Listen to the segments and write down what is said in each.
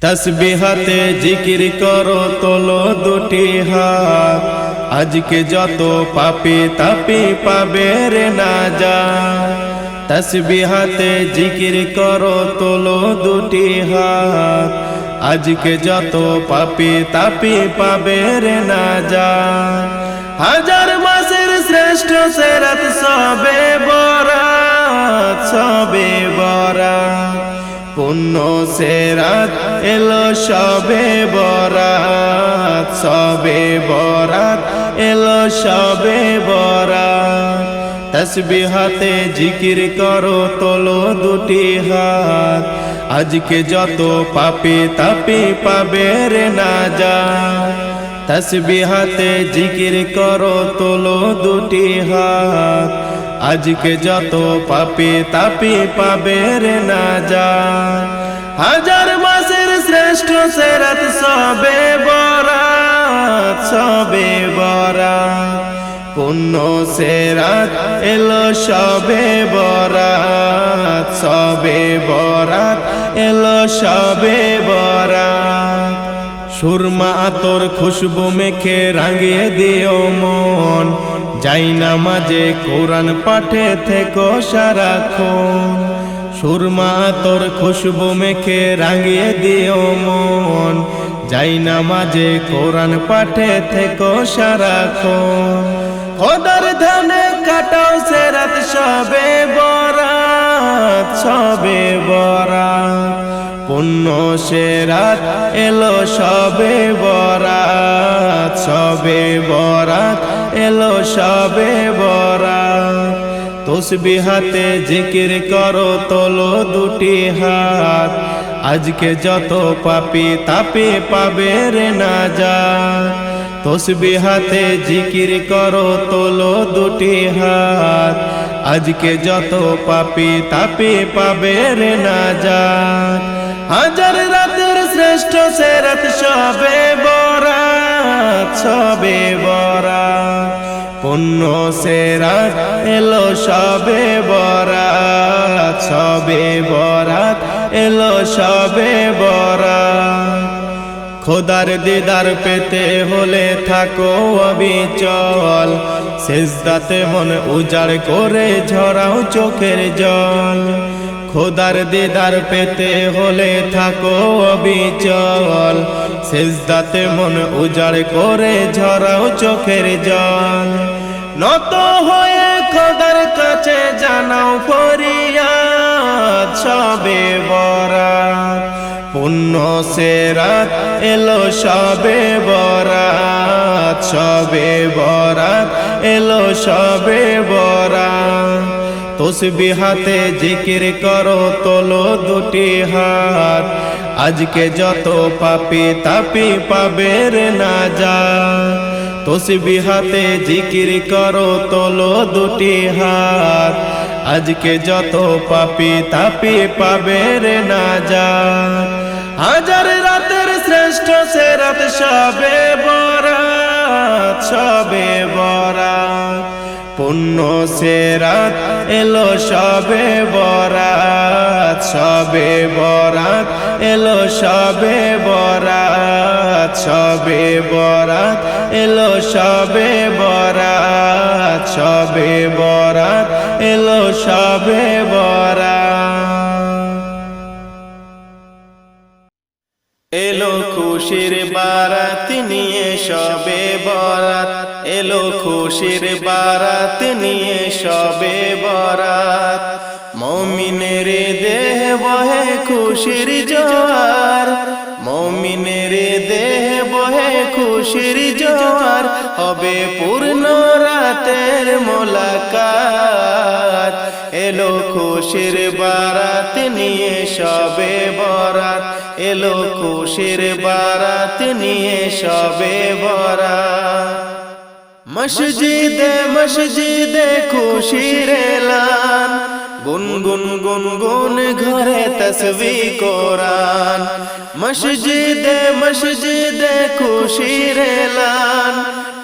তসবিহাতে জিকির করো, তোলো দুটি হাত। আজকে যত পাপি তাপি পাবে রে না যা। তসবিহাতে জিকির করো, তোলো দুটি হাত। আজকে যত পাপি তাপি পাবে রে না যা। হাজার মাসের শ্রেষ্ঠ সেরাত সবে বরাত, সবে পুণ্য সেরাত এলো, সবে বরাত সবে বরাত এলো, সবে বরাত। তসবিহাতে জিকির করো, তোলো দুটি হাত। আজকে যত পাপি তাপি পাবে রে না যা তসবিহাতে জিকির করো, তোলো দুটি হাত। আজকে যত পাপি তাপি পাবে রে না যা হাজার মাসের শ্রেষ্ঠ সেরাত সবে বরাত সবে বরাত। পুণ্য সেরাত এলো সবে বরাত সবে বরাত এলো সবে বরাত। সুরমা তোর খুশবু মেখে রাঙিয়ে দিও মন যাই না মাঝে কোরআন পাঠে থেকো সারাক্ষণ। সুরমা তোর খুশবু মেখে রাঙিয়ে দিও মন। যাই না মাঝে কোরআন পাঠে থেকো সারাক্ষণ। খোদার ধানে কাটাও সেরাত, সবে বরাত সবে বরাত। পুণ্য সেরাত এলো সবে বরাত সবে বরাত এলো সবে বরা। তসবি হাতে জিকির করো, তোলো দুটি হাত। আজকে যত পাপি তাপি পাবে রে না যা তসবি হাতে জিকির করো, তোলো দুটি হাত। আজকে যত পাপি তাপি পাবে রে না যা হাজার রাতের শ্রেষ্ঠ সেরাত সবে বরাত সবে বরা, পুণ্য সেরা এলো সবে বরা সবে বরাত এলো সবে বরা। খোদার দিদার পেতে হলে থাকো অবিচল শেষদাতে মন উজাড় করে ঝরাও চোখের জল। খোদার দিদার পেতে হলে থাকো অবিচল। শেষদাতে মন উজাড় করে ঝরাও চোখের জল। নত হয়ে খোদার কাছে জানাও ফরিয়াদ, সবে বরাত। পুণ্য সেরাত এলো সবে বরাত সবে বরাত এলো সবে বরাত। তসবি হাতে জিকির করো, তোলো দুটি হাত। আজকে যত পাপি তাপি পাবে রে না যা। তসবি হাতে জিকির করো, তোলো দুটি হাত। আজকে যত পাপি তাপি পাবে রে না যা। হাজার রাতের শ্রেষ্ঠ সেরাত, সবে বরাত সবে বরাত। পুণ্য সেরাত এলো সবে বরাত সবে বরাত, এলো সবে বরাত সবে বরাত, এলো সবে বরাত সবে বরাত, এলো সবে বরাত এলো খুশির বারাত নিয়ে, সবে বরাত। এলো খুশির বারাত নিয়ে, সবে বরাত। মমিনের দেহ বহে খুশির জোয়ার। মমিনের দেহ বহে খুশির জোয়ার। হবে পূর্ণ রাতের মোলাকাত। এলো খুশির বারাত নিয়ে, সবে বরাত। এলো খুশির বারাত নিয়ে, সবে বরাত। মসজিদে মসজিদে খুশির এলান। গুনগুন গুনগুন ঘরে তসবি কোরআন। মসজিদে মসজিদে খুশির এলান।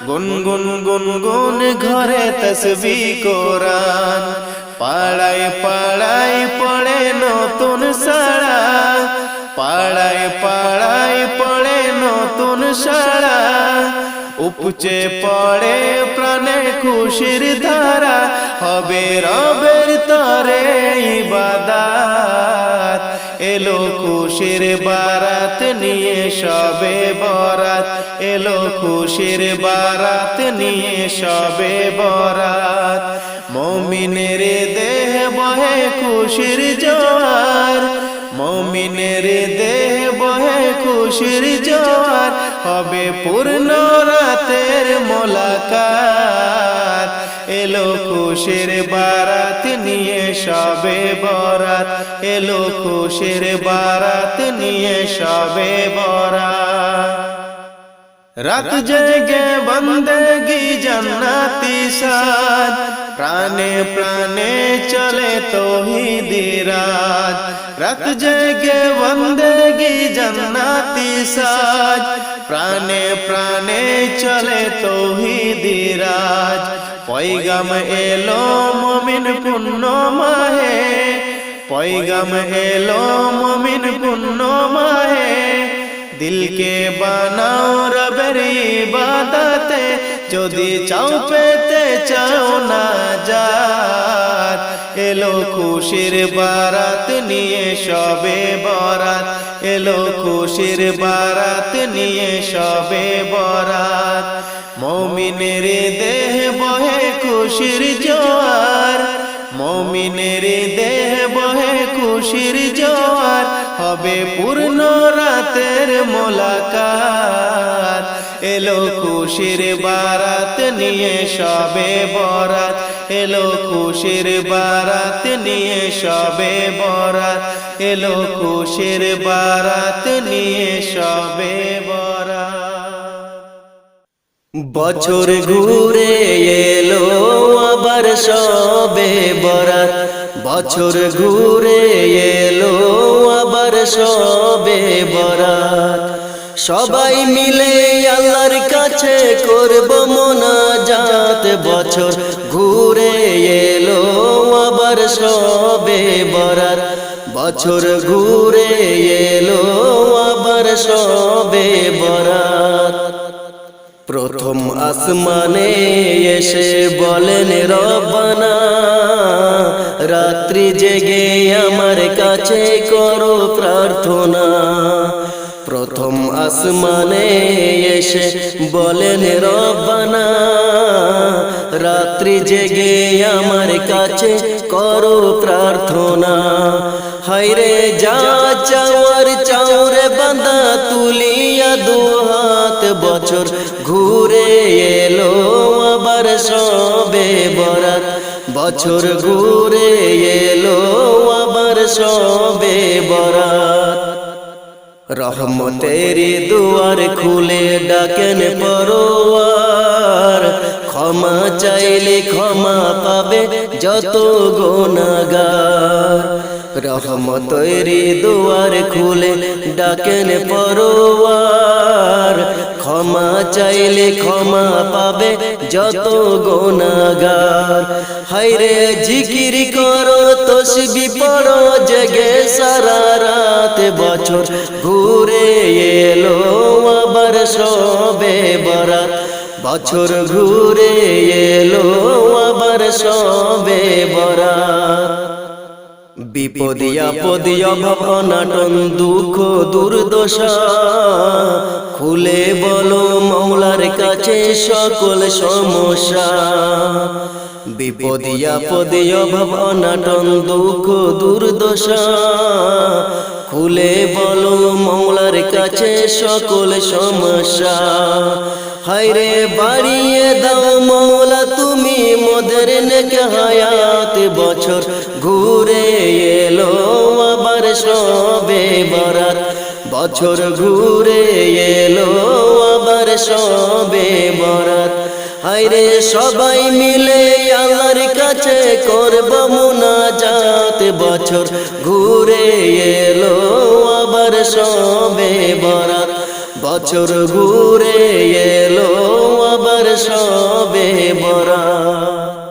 গুনগুন গুনগুন ঘরে তসবি কোরআন। পাড়ায় পাড়ায় পড়ে নতুন সারা পাড়ায় পাড়ায় পড়ে নতুন সারা উপচে পড়ে প্রাণে খুশির ধারা হবে রবের তরে ইবাদাত। এলো খুশির বারাত নিয়ে সবে বরাত। এলো খুশির বারাত নিয়ে সবে বরাত। মমিনের দেহ বহে খুশির জোয়ার। মমিনের দেহ বহে খুশির জোয়ার। হবে পূর্ণ রাতের মোলাকাত। এলো খুশির বারাত নিয়ে সবে বরাত। এলো খুশির বারাত নিয়ে সবে বরাত। রাত জেগে বন্দগি জন্নাতি সাজ প্রাণে প্রাণে চলে তোহিদি রাজ রাত জেগে বন্দগি জন্নাতি সাজ প্রাণে প্রাণে চলে তৌহিদিরাজ পৈগম এলো মমিন পুণ্য মাহে। পৈগম এলো মমিন পুণ্য মাহে। দিলকে বানাও রবের ইবাদতে। যদি চাও পেতে চাও না যাত এলো খুশির বারাত নিয়ে সবে বরাত। এলো খুশির বারাত নিয়ে সবে বরাত। মমিনের দেহ বহে খুশির জোয়ার। মমিনের দেহ বহে খুশির জোয়ার হবে পূর্ণ রাতের মোলাকাত। এলো খুশির বারাত নিয়ে সবে বরাত এলো খুশির বারাত নিয়ে সবে বরাত এলো খুশির বারাত নিয়ে সবে বরাত। বছর ঘুরে বছর ঘুরে এলো আবার সবে বরাত। সবাই মিলে আল্লাহর কাছে করব মোনাজাত। বছর ঘুরে এলো আবার সবে বরাত। বছর ঘুরে এলো আবার সবে বরাত। প্রথম আসমানে এসে বলেন, রব্বানা, রাত্রি জেগে আমার কাছে করো প্রার্থনা। প্রথম আসমানে এসে বলেন, রব্বানা, রাত্রি জেগে আমার কাছে করো প্রার্থনা। হাইরে যা চাওয়ার চাওরে বাঁধা তুলিয়া দু হাত বছর ঘুরে এলো আবার সবে বরাত। বছর ঘুরে এলো আবার সবে বরাত। রহমতের দুয়ার খুলে ডাকেন পরোয়ার। চাইলে ক্ষমা পাবে যত গোনাগার রহমতেরি দুয়ার খুলে ডাকেন পরোয়ার। ক্ষমা চাইলে ক্ষমা পাবে যত গোনাগার হাইরে জিকির করো, তসবি পড়ো, জেগে সারা রাত বছর ঘুরে এলো আবার সবে বরাত। বছর ঘুরে এলো আবার সবে বরাত বিপদিয়া পদিয়া ভবনাটন দুঃখ, দুর্দশা। খুলে বলো মৌলার কাছে সকল সমস্যা। বিপদিয়া পদিয়া ভবনাটন দুঃখ, দুর্দশা। খুলে বলো মৌলার কাছে সকল সমস্যা। হায়রে বাড়িয়ে দাও মৌলা তুমি মোদের নেকে হায়াত। বছর ঘুরে এলো আবার সবে বরাত। বছর ঘুরে এলো আবার সবে বরাত। হায়রে সবাই মিলে আল্লাহর কাছে করব মুনাজাত। বছর ঘুরে এলো সবে বরাত। বছর ঘুরে এলো আবার সবে বরাত।